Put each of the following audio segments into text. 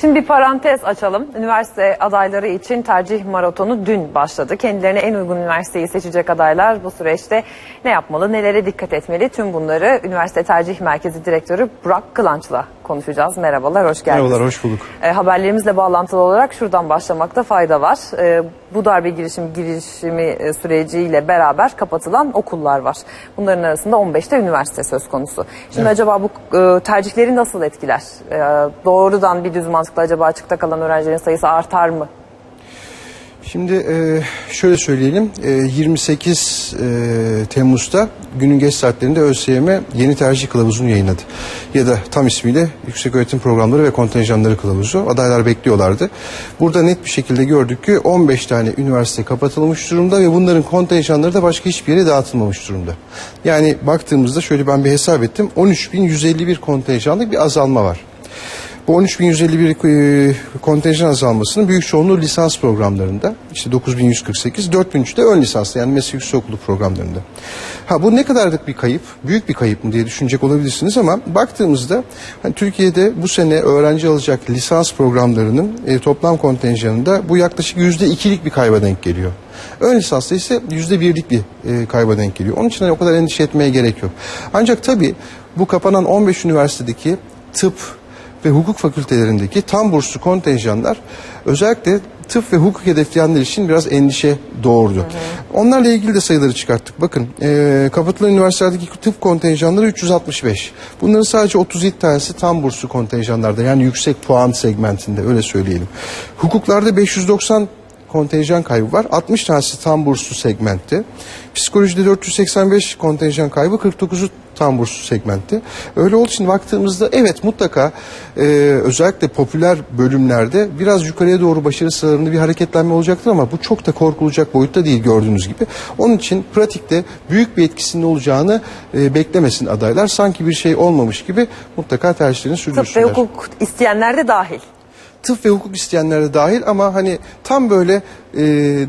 Şimdi bir parantez açalım. Üniversite adayları için tercih maratonu dün başladı. Kendilerine en uygun üniversiteyi seçecek adaylar bu süreçte ne yapmalı, nelere dikkat etmeli? Tüm bunları Üniversite Tercih Merkezi Direktörü Burak Kılanç'la konuşacağız. Merhabalar, hoş geldiniz. Merhabalar, hoş bulduk. E, haberlerimizle bağlantılı olarak şuradan başlamakta fayda var. E, bu darbe girişim girişimi e, süreciyle beraber kapatılan okullar var. Bunların arasında 15'te üniversite söz konusu. Şimdi acaba bu e, tercihleri nasıl etkiler? E, doğrudan bir düz mantıkla acaba açıkta kalan öğrencilerin sayısı artar mı? Şimdi e, şöyle söyleyelim, e, 28 e, Temmuz'da günün geç saatlerinde ÖSYM yeni tercih kılavuzunu yayınladı. Ya da tam ismiyle Yükseköğretim Programları ve Kontenjanları Kılavuzu. Adaylar bekliyorlardı. Burada net bir şekilde gördük ki 15 tane üniversite kapatılmış durumda ve bunların kontenjanları da başka hiçbir yere dağıtılmamış durumda. Yani baktığımızda şöyle ben bir hesap ettim. 13.151 kontenjanlık bir azalma var. Bu 13.151 e, kontenjan azalmasının büyük çoğunluğu lisans programlarında. İşte 9.148, 4.003 de ön lisanslı yani meslek yüksekokulu programlarında. Ha bu ne kadarlık bir kayıp? Büyük bir kayıp mı diye düşünecek olabilirsiniz ama baktığımızda hani Türkiye'de bu sene öğrenci alacak lisans programlarının e, toplam kontenjanında bu yaklaşık %2'lik bir kayba denk geliyor. Ön lisansta ise %1'lik bir e, kayba denk geliyor. Onun için hani o kadar endişe etmeye gerek yok. Ancak tabii bu kapanan 15 üniversitedeki tıp, ve hukuk fakültelerindeki tam burslu kontenjanlar özellikle tıp ve hukuk hedefleyenler için biraz endişe doğurdu. Onlarla ilgili de sayıları çıkarttık. Bakın e, kapatılan üniversitelerdeki tıp kontenjanları 365. Bunların sadece 37 tanesi tam burslu kontenjanlarda yani yüksek puan segmentinde öyle söyleyelim. Hukuklarda 590 kontenjan kaybı var. 60 tanesi tam burslu segmentte. Psikolojide 485 kontenjan kaybı, 49'u tam burslu segmentte. Öyle olduğu için baktığımızda evet mutlaka e, özellikle popüler bölümlerde biraz yukarıya doğru başarı sıralarında bir hareketlenme olacaktır ama bu çok da korkulacak boyutta değil gördüğünüz gibi. Onun için pratikte büyük bir etkisinin olacağını e, beklemesin adaylar. Sanki bir şey olmamış gibi mutlaka tercihlerini Tıp ve sürdürsünler hukuk isteyenler de dahil. Tıp ve hukuk isteyenler de dahil ama hani tam böyle e,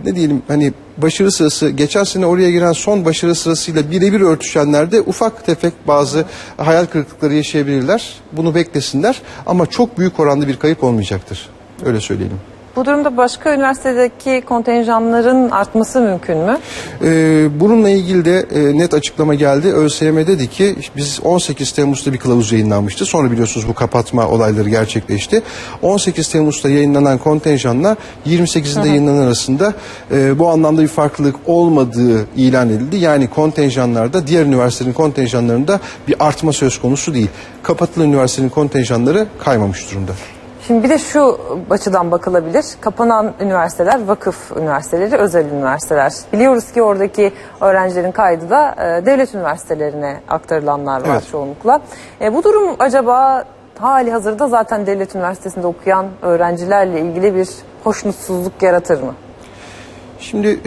ne diyelim hani başarı sırası geçen sene oraya giren son başarı sırasıyla birebir örtüşenlerde ufak tefek bazı hayal kırıklıkları yaşayabilirler. Bunu beklesinler ama çok büyük oranda bir kayıp olmayacaktır. Öyle söyleyelim. Bu durumda başka üniversitedeki kontenjanların artması mümkün mü? Ee, bununla ilgili de e, net açıklama geldi. ÖSYM dedi ki biz 18 Temmuz'da bir kılavuz yayınlanmıştı. Sonra biliyorsunuz bu kapatma olayları gerçekleşti. 18 Temmuz'da yayınlanan kontenjanla 28'inde yayınlanan arasında e, bu anlamda bir farklılık olmadığı ilan edildi. Yani kontenjanlarda diğer üniversitelerin kontenjanlarında bir artma söz konusu değil. Kapatılan üniversitenin kontenjanları kaymamış durumda. Şimdi bir de şu açıdan bakılabilir. Kapanan üniversiteler vakıf üniversiteleri, özel üniversiteler. Biliyoruz ki oradaki öğrencilerin kaydı da e, devlet üniversitelerine aktarılanlar var Evet. çoğunlukla. E, bu durum acaba hali hazırda zaten devlet üniversitesinde okuyan öğrencilerle ilgili bir hoşnutsuzluk yaratır mı? Şimdi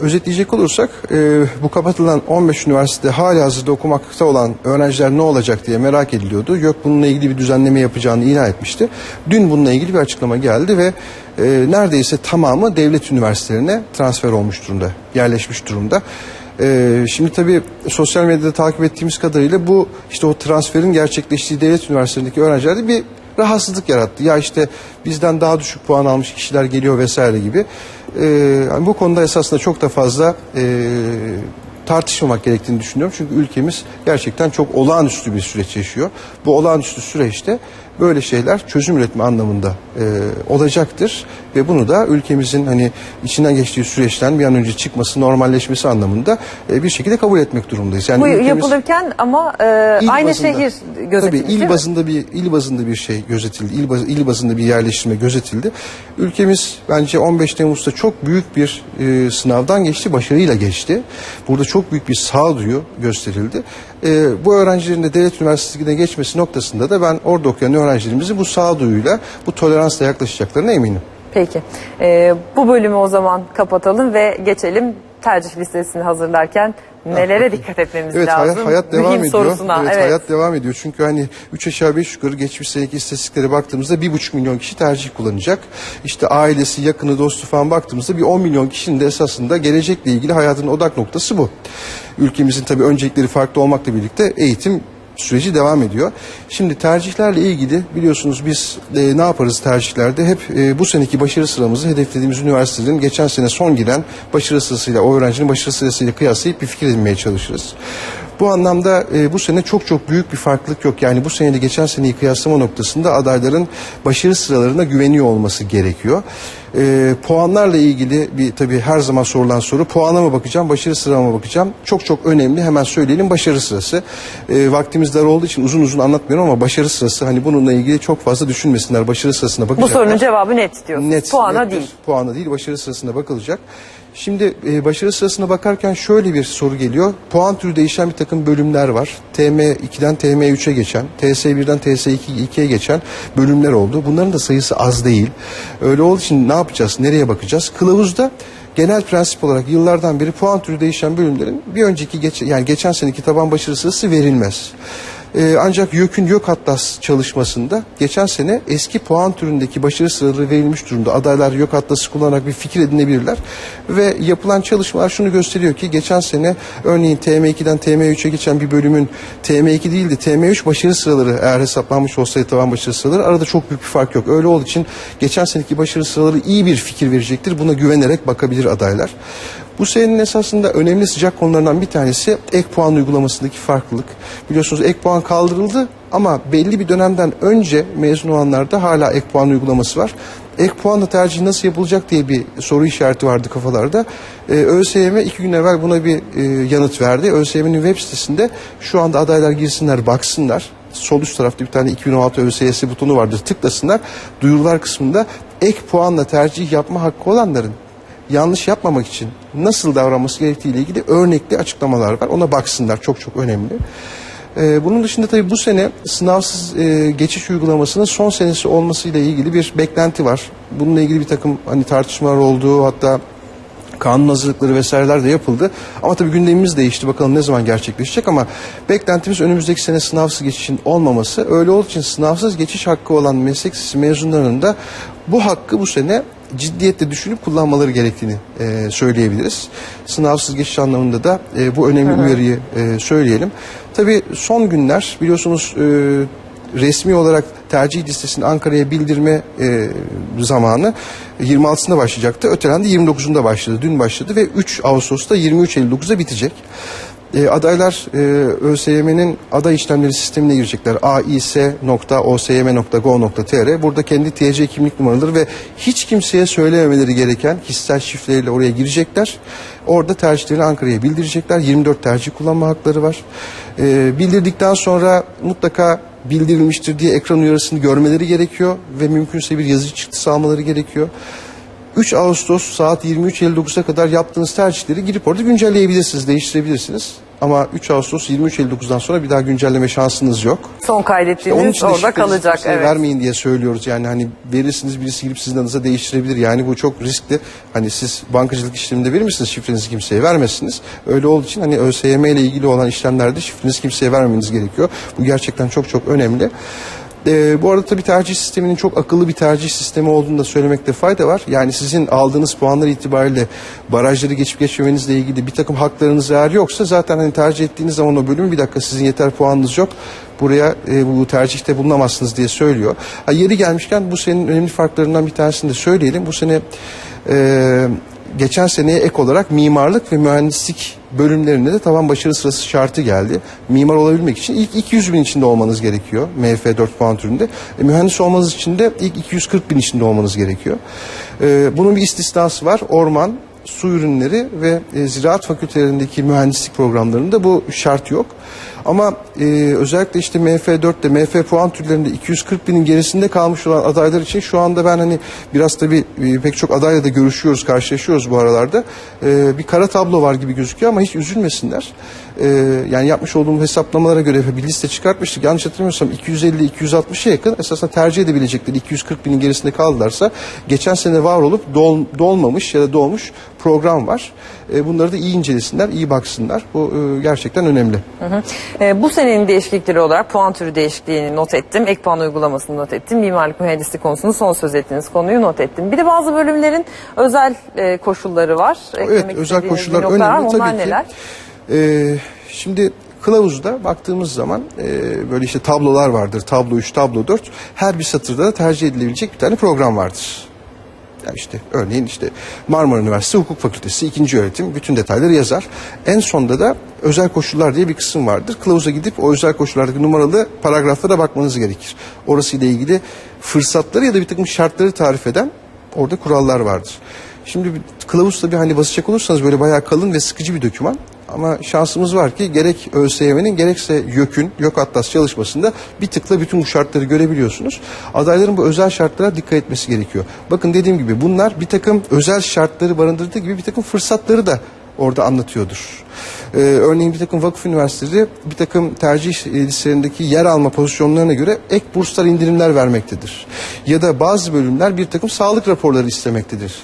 özetleyecek olursak e, bu kapatılan 15 üniversitede hala hazırda okumakta olan öğrenciler ne olacak diye merak ediliyordu. YÖK bununla ilgili bir düzenleme yapacağını ilan etmişti. Dün bununla ilgili bir açıklama geldi ve e, neredeyse tamamı devlet üniversitelerine transfer olmuş durumda, yerleşmiş durumda. E, şimdi tabii sosyal medyada takip ettiğimiz kadarıyla bu işte o transferin gerçekleştiği devlet üniversitelerindeki öğrencilerde bir rahatsızlık yarattı. Ya işte bizden daha düşük puan almış kişiler geliyor vesaire gibi. Yani bu konuda esasında çok da fazla e, tartışmamak gerektiğini düşünüyorum. Çünkü ülkemiz gerçekten çok olağanüstü bir süreç yaşıyor. Bu olağanüstü süreçte böyle şeyler çözüm üretme anlamında e, olacaktır ve bunu da ülkemizin hani içinden geçtiği süreçten bir an önce çıkması, normalleşmesi anlamında e, bir şekilde kabul etmek durumundayız. Yani Bu yapılırken ama e, aynı bazında- şehir gözetilmiş Tabii il mi? bazında bir il bazında bir şey gözetildi. İl, baz- il bazında bir yerleştirme gözetildi. Ülkemiz bence 15 Temmuz'da çok büyük bir e, sınavdan geçti, başarıyla geçti. Burada çok büyük bir sağduyu gösterildi. E, bu öğrencilerin de devlet üniversitesine geçmesi noktasında da ben orada okuyan öğrencilerimizin bu sağduyuyla, bu toleransla yaklaşacaklarına eminim. Peki. Ee, bu bölümü o zaman kapatalım ve geçelim tercih listesini hazırlarken nelere dikkat etmemiz Evet lazım? hayat, hayat devam Mühim ediyor. sorusuna. Evet, Evet, hayat devam ediyor. Çünkü hani 3 aşağı 5 yukarı geçmiş seneki istatistiklere baktığımızda 1,5 milyon kişi tercih kullanacak. İşte ailesi, yakını, dostu falan baktığımızda bir 10 milyon kişinin de esasında gelecekle ilgili hayatının odak noktası bu. Ülkemizin tabii öncelikleri farklı olmakla birlikte eğitim süreci devam ediyor. Şimdi tercihlerle ilgili biliyorsunuz biz e, ne yaparız tercihlerde? Hep e, bu seneki başarı sıramızı hedeflediğimiz üniversitelerin geçen sene son giren başarı sırasıyla, o öğrencinin başarı sırasıyla kıyaslayıp bir fikir edinmeye çalışırız. Bu anlamda e, bu sene çok çok büyük bir farklılık yok. Yani bu seneyle geçen seneyi kıyaslama noktasında adayların başarı sıralarına güveniyor olması gerekiyor. E, puanlarla ilgili bir tabii her zaman sorulan soru puana mı bakacağım, başarı sırama bakacağım? Çok çok önemli. Hemen söyleyelim başarı sırası. E, vaktimiz dar olduğu için uzun uzun anlatmıyorum ama başarı sırası hani bununla ilgili çok fazla düşünmesinler. Başarı sırasına Bu bakacaklar. sorunun cevabı net diyorsunuz. Net, Puana nettir. değil. Puana değil, başarı sırasına bakılacak. Şimdi e, başarı sırasına bakarken şöyle bir soru geliyor. Puan türü değişen bir takım bölümler var. TM2'den TM3'e geçen, TS1'den TS2'ye geçen bölümler oldu. Bunların da sayısı az değil. Öyle olduğu için ne yapacağız, nereye bakacağız? Kılavuzda genel prensip olarak yıllardan beri puan türü değişen bölümlerin bir önceki geç, yani geçen seneki taban başarı sırası verilmez. Ee, ancak YÖK'ün YÖK Atlas çalışmasında geçen sene eski puan türündeki başarı sıraları verilmiş durumda. Adaylar YÖK Atlas'ı kullanarak bir fikir edinebilirler. Ve yapılan çalışmalar şunu gösteriyor ki geçen sene örneğin TM2'den TM3'e geçen bir bölümün TM2 değil de TM3 başarı sıraları eğer hesaplanmış olsaydı taban başarı sıraları arada çok büyük bir fark yok. Öyle olduğu için geçen seneki başarı sıraları iyi bir fikir verecektir. Buna güvenerek bakabilir adaylar. Bu senenin esasında önemli sıcak konularından bir tanesi ek puan uygulamasındaki farklılık. Biliyorsunuz ek puan kaldırıldı ama belli bir dönemden önce mezun olanlarda hala ek puan uygulaması var. Ek puanla tercih nasıl yapılacak diye bir soru işareti vardı kafalarda. Ee, ÖSYM iki gün evvel buna bir e, yanıt verdi. ÖSYM'nin web sitesinde şu anda adaylar girsinler baksınlar. Sol üst tarafta bir tane 2016 ÖSYS butonu vardır tıklasınlar. Duyurular kısmında ek puanla tercih yapma hakkı olanların yanlış yapmamak için nasıl davranması gerektiği ile ilgili örnekli açıklamalar var. Ona baksınlar çok çok önemli. Ee, bunun dışında tabii bu sene sınavsız e, geçiş uygulamasının son senesi olmasıyla ilgili bir beklenti var. Bununla ilgili bir takım hani tartışmalar oldu hatta kanun hazırlıkları vesaireler de yapıldı. Ama tabii gündemimiz değişti. Bakalım ne zaman gerçekleşecek ama beklentimiz önümüzdeki sene sınavsız geçişin olmaması. Öyle olduğu için sınavsız geçiş hakkı olan meslek mezunlarının da bu hakkı bu sene ciddiyetle düşünüp kullanmaları gerektiğini e, söyleyebiliriz. Sınavsız geçiş anlamında da e, bu önemli uyarıyı e, söyleyelim. Tabii son günler biliyorsunuz e, resmi olarak tercih listesini Ankara'ya bildirme e, zamanı 26'sında başlayacaktı. Ötelendi 29'unda başladı. Dün başladı ve 3 Ağustos'ta 23.59'da bitecek. E, adaylar e, ÖSYM'nin aday işlemleri sistemine girecekler. ais.osym.go.tr Burada kendi TC kimlik numaraları ve hiç kimseye söylememeleri gereken kişisel şifreleriyle oraya girecekler. Orada tercihlerini Ankara'ya bildirecekler. 24 tercih kullanma hakları var. E, bildirdikten sonra mutlaka bildirilmiştir diye ekran uyarısını görmeleri gerekiyor ve mümkünse bir yazı çıktısı almaları gerekiyor. 3 Ağustos saat 23.59'a kadar yaptığınız tercihleri girip orada güncelleyebilirsiniz, değiştirebilirsiniz. Ama 3 Ağustos 23.59'dan sonra bir daha güncelleme şansınız yok. Son kaydettiğiniz de orada kalacak. Evet. vermeyin diye söylüyoruz. Yani hani verirsiniz birisi girip sizin adınıza değiştirebilir. Yani bu çok riskli. Hani siz bankacılık işleminde verir misiniz şifrenizi kimseye vermezsiniz. Öyle olduğu için hani ÖSYM ile ilgili olan işlemlerde şifrenizi kimseye vermemeniz gerekiyor. Bu gerçekten çok çok önemli. Ee, bu arada tabii tercih sisteminin çok akıllı bir tercih sistemi olduğunu da söylemekte fayda var. Yani sizin aldığınız puanlar itibariyle barajları geçip geçmemenizle ilgili bir takım haklarınız eğer yoksa zaten hani tercih ettiğiniz zaman o bölümü bir dakika sizin yeter puanınız yok. Buraya e, bu tercihte bulunamazsınız diye söylüyor. Ha, yeri gelmişken bu senin önemli farklarından bir tanesini de söyleyelim. Bu sene e, geçen seneye ek olarak mimarlık ve mühendislik bölümlerinde de tavan başarı sırası şartı geldi. Mimar olabilmek için ilk 200 bin içinde olmanız gerekiyor. MF 4 puan türünde. E, mühendis olmanız için de ilk 240 bin içinde olmanız gerekiyor. E, bunun bir istisnası var. Orman, su ürünleri ve e, ziraat fakültelerindeki mühendislik programlarında bu şart yok. Ama e, özellikle işte MF4'te MF puan türlerinde 240 binin gerisinde kalmış olan adaylar için şu anda ben hani biraz tabii e, pek çok adayla da görüşüyoruz, karşılaşıyoruz bu aralarda. E, bir kara tablo var gibi gözüküyor ama hiç üzülmesinler. E, yani yapmış olduğum hesaplamalara göre bir liste çıkartmıştık. Yanlış hatırlamıyorsam 250-260'a yakın esasında tercih edebilecekleri 240 binin gerisinde kaldılarsa geçen sene var olup dol, dolmamış ya da dolmuş program var. E, bunları da iyi incelesinler, iyi baksınlar. Bu e, gerçekten önemli. Ee, bu senenin değişiklikleri olarak puan türü değişikliğini not ettim. Ek puan uygulamasını not ettim. Mimarlık mühendislik konusunu son söz ettiğiniz konuyu not ettim. Bir de bazı bölümlerin özel e, koşulları var. Evet, Eklemek özel istediğiniz koşullar noktalar var önemli Onlar tabii ki. neler? Ee, şimdi kılavuzda baktığımız zaman e, böyle işte tablolar vardır. Tablo 3, tablo 4. Her bir satırda da tercih edilebilecek bir tane program vardır. Yani işte örneğin işte Marmara Üniversitesi Hukuk Fakültesi ikinci öğretim bütün detayları yazar. En sonda da özel koşullar diye bir kısım vardır. Kılavuza gidip o özel koşullardaki numaralı paragraflara bakmanız gerekir. Orası ile ilgili fırsatları ya da bir takım şartları tarif eden orada kurallar vardır. Şimdi bir kılavuz tabii hani basacak olursanız böyle bayağı kalın ve sıkıcı bir doküman. Ama şansımız var ki gerek ÖSYM'nin gerekse YÖK'ün, YÖK Atlas çalışmasında bir tıkla bütün bu şartları görebiliyorsunuz. Adayların bu özel şartlara dikkat etmesi gerekiyor. Bakın dediğim gibi bunlar bir takım özel şartları barındırdığı gibi bir takım fırsatları da orada anlatıyordur. Ee, örneğin bir takım vakıf üniversiteleri bir takım tercih listelerindeki yer alma pozisyonlarına göre ek burslar indirimler vermektedir. Ya da bazı bölümler bir takım sağlık raporları istemektedir.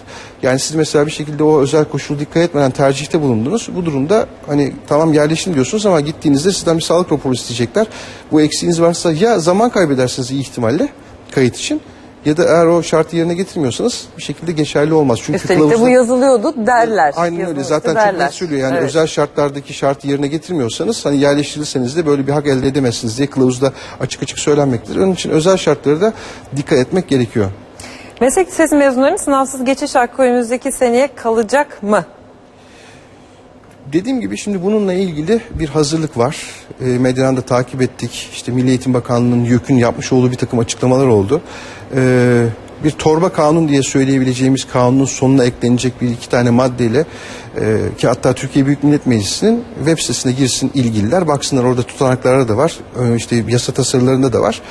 Yani siz mesela bir şekilde o özel koşulu dikkat etmeden tercihte bulundunuz. Bu durumda hani tamam yerleşin diyorsunuz ama gittiğinizde sizden bir sağlık raporu isteyecekler. Bu eksiğiniz varsa ya zaman kaybedersiniz iyi ihtimalle kayıt için ya da eğer o şartı yerine getirmiyorsanız bir şekilde geçerli olmaz. Çünkü Üstelik de bu yazılıyordu derler. Aynen öyle. Zaten çok net söylüyor. Yani Evet. özel şartlardaki şartı yerine getirmiyorsanız hani yerleştirirseniz de böyle bir hak elde edemezsiniz diye kılavuzda açık açık söylenmektedir. Onun için özel şartlara da dikkat etmek gerekiyor. Meslek lisesi mezunlarının sınavsız geçiş hakkı önümüzdeki seneye kalacak mı? Dediğim gibi şimdi bununla ilgili bir hazırlık var. E, medyadan da takip ettik. İşte Milli Eğitim Bakanlığı'nın YÖK'ün yapmış olduğu bir takım açıklamalar oldu. E, bir torba kanun diye söyleyebileceğimiz kanunun sonuna eklenecek bir iki tane maddeyle e, ki hatta Türkiye Büyük Millet Meclisi'nin web sitesine girsin ilgililer baksınlar orada tutanakları da var e, işte yasa tasarılarında da var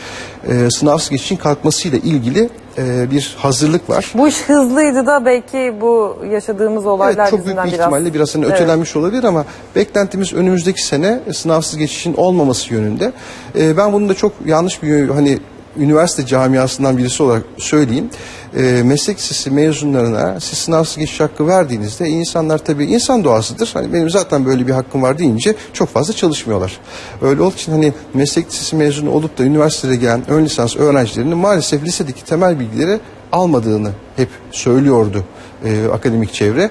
e, sınavsız geçişin kalkmasıyla ilgili e, bir hazırlık var. Bu iş hızlıydı da belki bu yaşadığımız olaylar Evet, çok büyük bir biraz... ihtimalle biraz hani Evet. ötelenmiş olabilir ama beklentimiz önümüzdeki sene sınavsız geçişin olmaması yönünde. Ee, ben bunun da çok yanlış bir hani üniversite camiasından birisi olarak söyleyeyim. Ee, meslek lisesi mezunlarına siz sınavsız geçiş hakkı verdiğinizde insanlar tabii insan doğasıdır. Hani benim zaten böyle bir hakkım var deyince çok fazla çalışmıyorlar. Öyle olduğu için hani meslek lisesi mezunu olup da üniversiteye gelen ön lisans öğrencilerinin maalesef lisedeki temel bilgileri almadığını hep söylüyordu e, akademik çevre.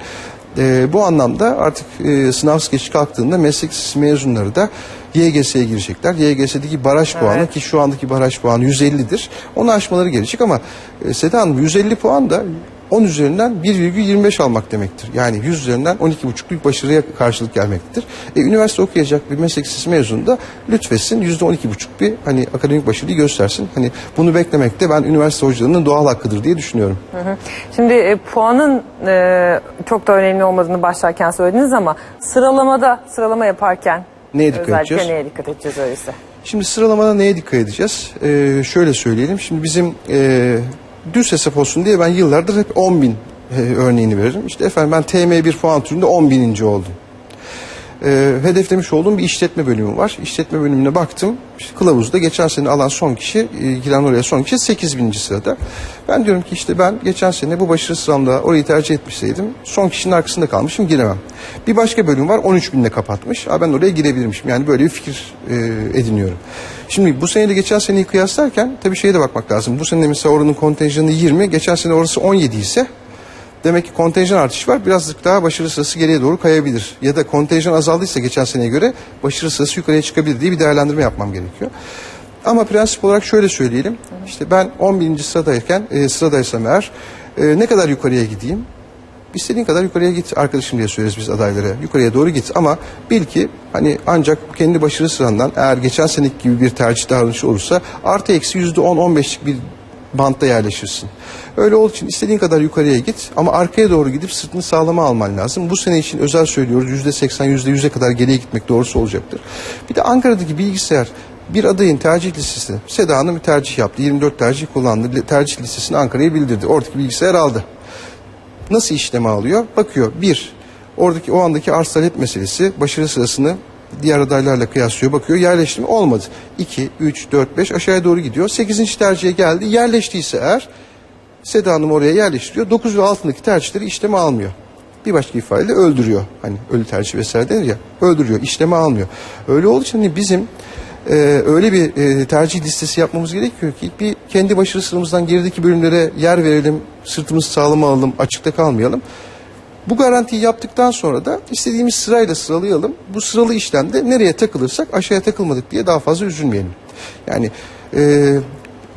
E, bu anlamda artık e, sınavsız geçiş kalktığında meslek lisesi mezunları da YGS'ye girecekler. YGS'deki baraj puanı Evet. ki şu andaki baraj puanı 150'dir. Onu aşmaları gerekecek ama e, Seda Hanım 150 puan da 10 üzerinden 1,25 almak demektir. Yani 100 üzerinden 12,5'luk başarıya karşılık gelmektedir. E, üniversite okuyacak bir meslek lisesi mezunu da lütfetsin %12,5 bir hani akademik başarıyı göstersin. Hani bunu beklemek de ben üniversite hocalarının doğal hakkıdır diye düşünüyorum. Şimdi e, puanın e, çok da önemli olmadığını başlarken söylediniz ama sıralamada sıralama yaparken Neye dikkat özellikle edeceğiz? neye dikkat edeceğiz öyleyse? Şimdi sıralamada neye dikkat edeceğiz? Ee, şöyle söyleyelim. Şimdi bizim e, düz hesap olsun diye ben yıllardır hep 10 bin e, örneğini veririm. İşte efendim ben TM1 puan türünde 10 bininci oldum. Ee, hedeflemiş olduğum bir işletme bölümü var. İşletme bölümüne baktım. İşte kılavuzda geçen sene alan son kişi, e, giren oraya son kişi 8 bininci sırada. Ben diyorum ki işte ben geçen sene bu başarı sıramda orayı tercih etmişseydim son kişinin arkasında kalmışım giremem. Bir başka bölüm var 13 binle kapatmış. Aa, ben oraya girebilirmişim. Yani böyle bir fikir e, ediniyorum. Şimdi bu seneyle geçen seneyi kıyaslarken tabii şeye de bakmak lazım. Bu sene mesela oranın kontenjanı 20, geçen sene orası 17 ise Demek ki kontenjan artışı var. Birazcık daha başarı sırası geriye doğru kayabilir. Ya da kontenjan azaldıysa geçen seneye göre başarı sırası yukarıya çıkabilir diye bir değerlendirme yapmam gerekiyor. Ama prensip olarak şöyle söyleyelim. İşte ben 11. sıradayken, e, sıradaysam eğer e, ne kadar yukarıya gideyim? İstediğin kadar yukarıya git arkadaşım diye söyleriz biz adaylara. Yukarıya doğru git ama bil ki hani ancak kendi başarı sırandan eğer geçen seneki gibi bir tercih davranışı olursa artı eksi yüzde on on beşlik bir bantta yerleşirsin. Öyle olduğu için istediğin kadar yukarıya git ama arkaya doğru gidip sırtını sağlama alman lazım. Bu sene için özel söylüyoruz yüzde seksen yüzde yüze kadar geriye gitmek doğrusu olacaktır. Bir de Ankara'daki bilgisayar bir adayın tercih listesi. Seda Hanım bir tercih yaptı. 24 tercih kullandı. Tercih listesini Ankara'ya bildirdi. Oradaki bilgisayar aldı nasıl işleme alıyor? Bakıyor. Bir, oradaki o andaki arz talep meselesi başarı sırasını diğer adaylarla kıyaslıyor. Bakıyor yerleşti mi? Olmadı. 2, 3, 4, 5 aşağıya doğru gidiyor. 8. tercihe geldi. Yerleştiyse eğer Seda Hanım oraya yerleştiriyor. 9 ve altındaki tercihleri işleme almıyor. Bir başka ifadeyle öldürüyor. Hani ölü tercih vesaire denir ya. Öldürüyor. işleme almıyor. Öyle olduğu için hani bizim e, öyle bir e, tercih listesi yapmamız gerekiyor ki bir kendi başarı sıramızdan gerideki bölümlere yer verelim. Sırtımızı sağlama alalım. Açıkta kalmayalım. Bu garantiyi yaptıktan sonra da istediğimiz sırayla sıralayalım. Bu sıralı işlemde nereye takılırsak aşağıya takılmadık diye daha fazla üzülmeyelim. Yani e,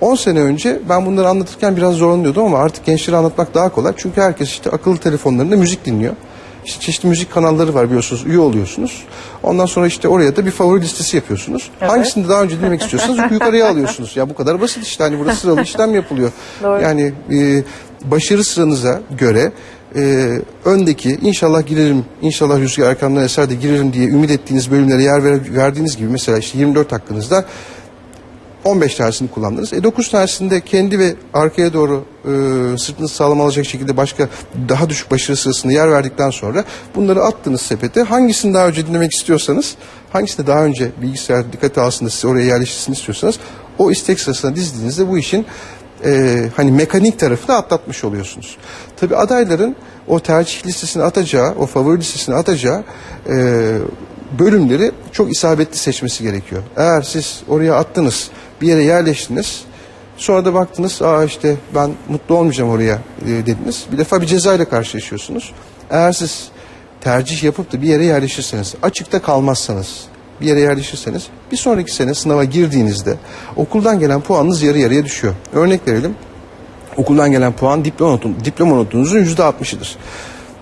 10 sene önce ben bunları anlatırken biraz zorlanıyordum ama artık gençlere anlatmak daha kolay. Çünkü herkes işte akıllı telefonlarında müzik dinliyor. İşte çeşitli müzik kanalları var biliyorsunuz. Üye oluyorsunuz. Ondan sonra işte oraya da bir favori listesi yapıyorsunuz. Hangisini daha önce dinlemek istiyorsanız yukarıya alıyorsunuz. Ya bu kadar basit işte. Hani burada sıralı işlem yapılıyor. Doğru. Yani e, başarı sıranıza göre e, öndeki inşallah girerim, inşallah rüzgar arkamdan eser de girerim diye ümit ettiğiniz bölümlere yer ver- verdiğiniz gibi mesela işte 24 hakkınızda 15 tanesini kullandınız. E 9 tanesinde kendi ve arkaya doğru e, sırtınızı sağlam alacak şekilde başka daha düşük başarı sırasında yer verdikten sonra bunları attınız sepete. Hangisini daha önce dinlemek istiyorsanız, hangisini daha önce bilgisayar dikkate alsın size oraya yerleştirsin istiyorsanız o istek sırasına dizdiğinizde bu işin e, hani mekanik tarafını atlatmış oluyorsunuz. Tabi adayların o tercih listesine atacağı, o favori listesine atacağı e, bölümleri çok isabetli seçmesi gerekiyor. Eğer siz oraya attınız, bir yere yerleştiniz, sonra da baktınız, aa işte ben mutlu olmayacağım oraya e, dediniz. Bir defa bir ceza ile karşılaşıyorsunuz. Eğer siz tercih yapıp da bir yere yerleşirseniz, açıkta kalmazsanız, bir yere yerleşirseniz bir sonraki sene sınava girdiğinizde okuldan gelen puanınız yarı yarıya düşüyor. Örnek verelim. Okuldan gelen puan diploma, notun, diploma notunuzun yüzde altmışıdır.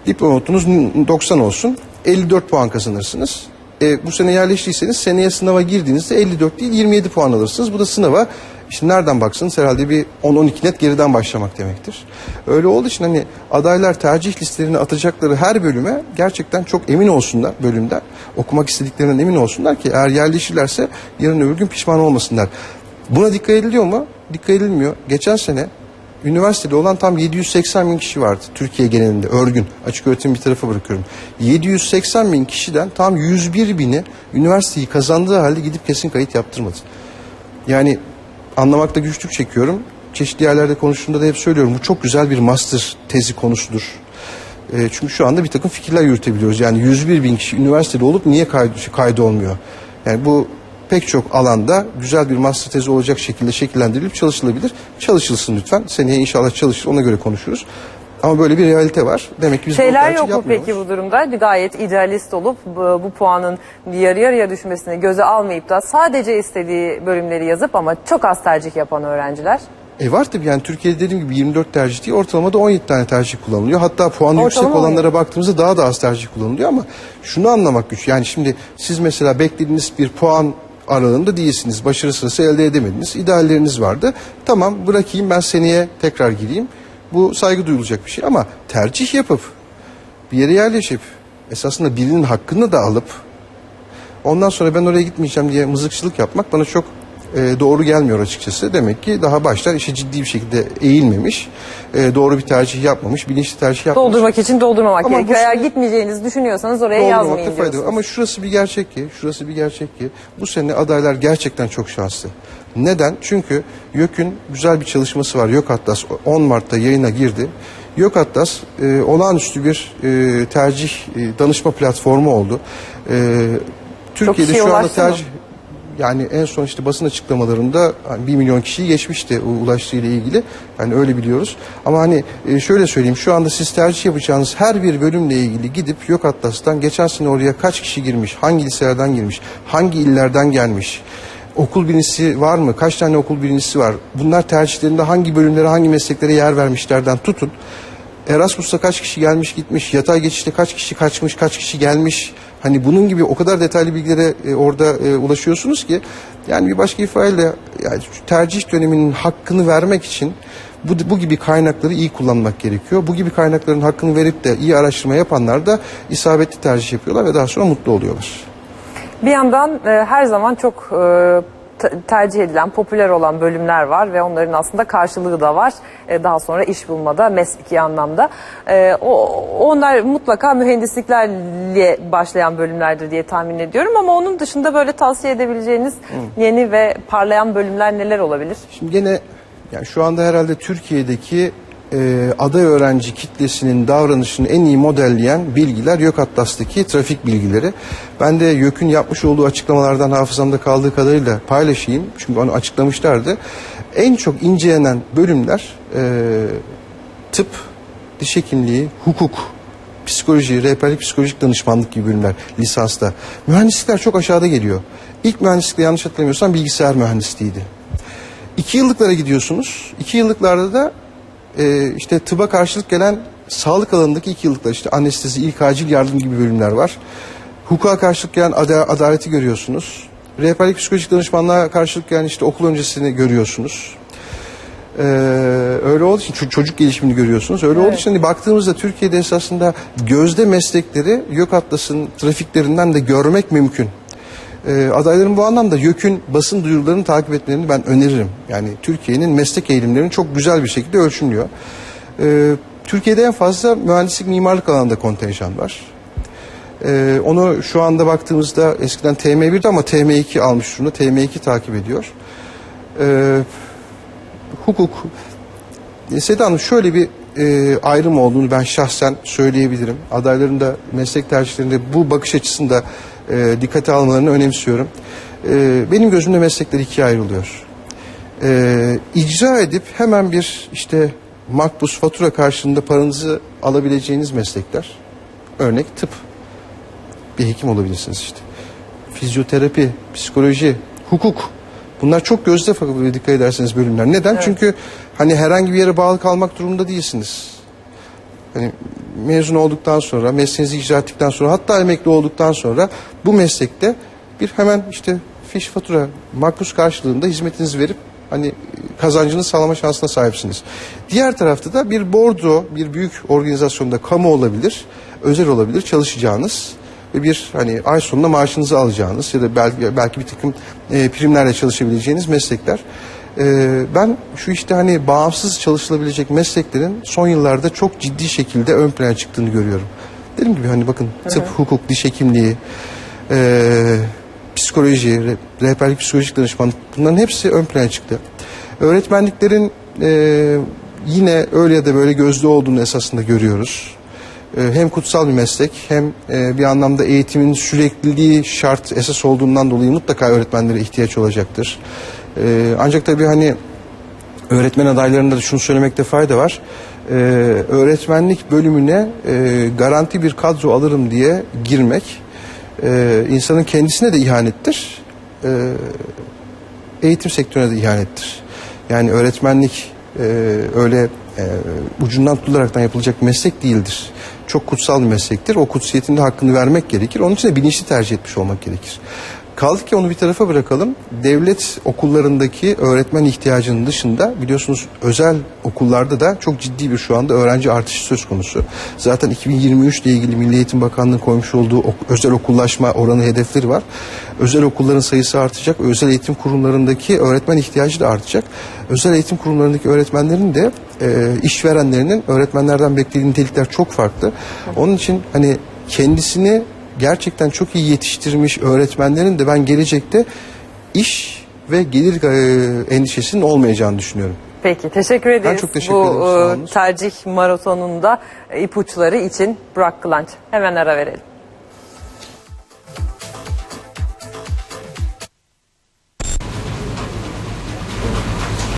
Diploma notunuz 90 olsun. 54 puan kazanırsınız. E, bu sene yerleştiyseniz seneye sınava girdiğinizde 54 değil 27 puan alırsınız. Bu da sınava işte nereden baksanız herhalde bir 10-12 net geriden başlamak demektir. Öyle olduğu için hani adaylar tercih listelerini atacakları her bölüme gerçekten çok emin olsunlar bölümden. Okumak istediklerinden emin olsunlar ki eğer yerleşirlerse yarın öbür gün pişman olmasınlar. Buna dikkat ediliyor mu? Dikkat edilmiyor. Geçen sene üniversitede olan tam 780 bin kişi vardı Türkiye genelinde örgün açık öğretim bir tarafa bırakıyorum 780 bin kişiden tam 101 bini üniversiteyi kazandığı halde gidip kesin kayıt yaptırmadı yani anlamakta güçlük çekiyorum çeşitli yerlerde konuştuğumda da hep söylüyorum bu çok güzel bir master tezi konusudur E, çünkü şu anda bir takım fikirler yürütebiliyoruz yani 101 bin kişi üniversitede olup niye kaydı, kaydı olmuyor yani bu pek çok alanda güzel bir master tezi olacak şekilde şekillendirilip çalışılabilir. Çalışılsın lütfen. Seneye inşallah çalışır ona göre konuşuruz. Ama böyle bir realite var. Demek ki biz Şeyler yok mu peki bu durumda? Gayet idealist olup bu, bu puanın yarı yarıya düşmesini göze almayıp da sadece istediği bölümleri yazıp ama çok az tercih yapan öğrenciler. E var tabii yani Türkiye'de dediğim gibi 24 tercih değil ortalamada 17 tane tercih kullanılıyor. Hatta puanı yüksek Ortalama olanlara baktığımızda daha da az tercih kullanılıyor ama şunu anlamak güç. Yani şimdi siz mesela beklediğiniz bir puan aralığında değilsiniz. Başarı sırası elde edemediniz. İdealleriniz vardı. Tamam bırakayım ben seneye tekrar gireyim. Bu saygı duyulacak bir şey ama tercih yapıp bir yere yerleşip esasında birinin hakkını da alıp ondan sonra ben oraya gitmeyeceğim diye mızıkçılık yapmak bana çok e, doğru gelmiyor açıkçası. Demek ki daha baştan işe ciddi bir şekilde eğilmemiş, e, doğru bir tercih yapmamış, bilinçli tercih yapmamış. Doldurmak için doldurmamak Ama gerekiyor. Eğer gitmeyeceğinizi düşünüyorsanız oraya yazmayın fayda var. diyorsunuz. Ama şurası bir gerçek ki, şurası bir gerçek ki bu sene adaylar gerçekten çok şanslı. Neden? Çünkü YÖK'ün güzel bir çalışması var. YÖK Atlas 10 Mart'ta yayına girdi. YÖK Atlas e, olağanüstü bir e, tercih e, danışma platformu oldu. E, Türkiye'de şu anda mı? tercih yani en son işte basın açıklamalarında hani 1 milyon kişiyi geçmişti ulaştığı ile ilgili. Yani öyle biliyoruz. Ama hani e, şöyle söyleyeyim şu anda siz tercih yapacağınız her bir bölümle ilgili gidip Yok Atlas'tan geçen sene oraya kaç kişi girmiş, hangi liselerden girmiş, hangi illerden gelmiş, okul birincisi var mı, kaç tane okul birincisi var, bunlar tercihlerinde hangi bölümlere, hangi mesleklere yer vermişlerden tutun. Erasmus'ta kaç kişi gelmiş gitmiş, yatay geçişte kaç kişi kaçmış, kaç kişi gelmiş. Hani bunun gibi o kadar detaylı bilgilere e, orada e, ulaşıyorsunuz ki yani bir başka ifadeyle yani tercih döneminin hakkını vermek için bu, bu gibi kaynakları iyi kullanmak gerekiyor. Bu gibi kaynakların hakkını verip de iyi araştırma yapanlar da isabetli tercih yapıyorlar ve daha sonra mutlu oluyorlar. Bir yandan e, her zaman çok e, te- tercih edilen, popüler olan bölümler var ve onların aslında karşılığı da var. E, daha sonra iş bulmada, mesleki anlamda. E, o, onlar mutlaka mühendisliklerle başlayan bölümlerdir diye tahmin ediyorum ama onun dışında böyle tavsiye edebileceğiniz yeni ve parlayan bölümler neler olabilir? Şimdi gene yani şu anda herhalde Türkiye'deki e, aday öğrenci kitlesinin davranışını en iyi modelleyen bilgiler YÖK Atlas'taki trafik bilgileri. Ben de YÖK'ün yapmış olduğu açıklamalardan hafızamda kaldığı kadarıyla paylaşayım. Çünkü onu açıklamışlardı. En çok incelenen bölümler e, tıp, diş hekimliği, hukuk psikoloji, rehberlik psikolojik danışmanlık gibi bölümler lisansta. Mühendislikler çok aşağıda geliyor. İlk mühendislikte yanlış hatırlamıyorsam bilgisayar mühendisliğiydi. İki yıllıklara gidiyorsunuz. İki yıllıklarda da e, işte tıba karşılık gelen sağlık alanındaki iki yıllıklar işte anestezi, ilk acil yardım gibi bölümler var. Hukuka karşılık gelen ada- adaleti görüyorsunuz. Rehberlik psikolojik danışmanlığa karşılık gelen işte okul öncesini görüyorsunuz. Ee, öyle olduğu için ço- çocuk gelişimini görüyorsunuz. Öyle olduğu için hani baktığımızda Türkiye'de esasında gözde meslekleri YÖK Atlas'ın trafiklerinden de görmek mümkün. Ee, adayların bu anlamda YÖK'ün basın duyurularını takip etmelerini ben öneririm. Yani Türkiye'nin meslek eğilimlerini çok güzel bir şekilde ölçümlüyor. Ee, Türkiye'de en fazla mühendislik mimarlık alanında kontenjan var. Ee, onu şu anda baktığımızda eskiden TM1'di ama TM2 almış durumda. TM2 takip ediyor. Hukuk. E, Seda Hanım şöyle bir e, ayrım olduğunu ben şahsen söyleyebilirim. Adayların da meslek tercihlerinde bu bakış açısında e, dikkate almalarını önemsiyorum. E, benim gözümde meslekler ikiye ayrılıyor. E, icra edip hemen bir işte makbuz fatura karşılığında paranızı alabileceğiniz meslekler. Örnek tıp. Bir hekim olabilirsiniz işte. Fizyoterapi, psikoloji, hukuk. Bunlar çok gözde fakültede dikkat ederseniz bölümler. Neden? Çünkü hani herhangi bir yere bağlı kalmak durumunda değilsiniz. Hani mezun olduktan sonra, mesleğinizi icra ettikten sonra, hatta emekli olduktan sonra bu meslekte bir hemen işte fiş fatura, makbuz karşılığında hizmetinizi verip hani kazancını sağlama şansına sahipsiniz. Diğer tarafta da bir bordo, bir büyük organizasyonda kamu olabilir, özel olabilir çalışacağınız ve bir hani ay sonunda maaşınızı alacağınız ya da belki belki bir takım e, primlerle çalışabileceğiniz meslekler. E, ben şu işte hani bağımsız çalışılabilecek mesleklerin son yıllarda çok ciddi şekilde ön plana çıktığını görüyorum. Dediğim gibi hani bakın tıp, hukuk, diş hekimliği, e, psikoloji, re- rehberlik psikolojik danışmanlık bunların hepsi ön plana çıktı. Öğretmenliklerin e, yine öyle ya da böyle gözde olduğunu esasında görüyoruz. E, hem kutsal bir meslek hem e, bir anlamda eğitimin sürekliliği şart esas olduğundan dolayı mutlaka öğretmenlere ihtiyaç olacaktır. E, ancak tabii hani öğretmen adaylarında da şunu söylemekte fayda var. Ee, öğretmenlik bölümüne e, garanti bir kadro alırım diye girmek e, insanın kendisine de ihanettir. E, eğitim sektörüne de ihanettir. Yani öğretmenlik e, öyle e, ucundan tutularaktan yapılacak meslek değildir. Çok kutsal bir meslektir. O kutsiyetinde hakkını vermek gerekir. Onun için de bilinçli tercih etmiş olmak gerekir. Kaldı ki onu bir tarafa bırakalım. Devlet okullarındaki öğretmen ihtiyacının dışında biliyorsunuz özel okullarda da çok ciddi bir şu anda öğrenci artışı söz konusu. Zaten 2023 ile ilgili Milli Eğitim Bakanlığı'nın koymuş olduğu özel okullaşma oranı hedefleri var. Özel okulların sayısı artacak. Özel eğitim kurumlarındaki öğretmen ihtiyacı da artacak. Özel eğitim kurumlarındaki öğretmenlerin de e, işverenlerinin öğretmenlerden beklediği nitelikler çok farklı. Onun için hani kendisini gerçekten çok iyi yetiştirmiş öğretmenlerin de ben gelecekte iş ve gelir e, endişesinin olmayacağını düşünüyorum. Peki teşekkür ederiz. çok teşekkür Bu ederim, e, tercih maratonunda ipuçları için Burak Kılanç. Hemen ara verelim.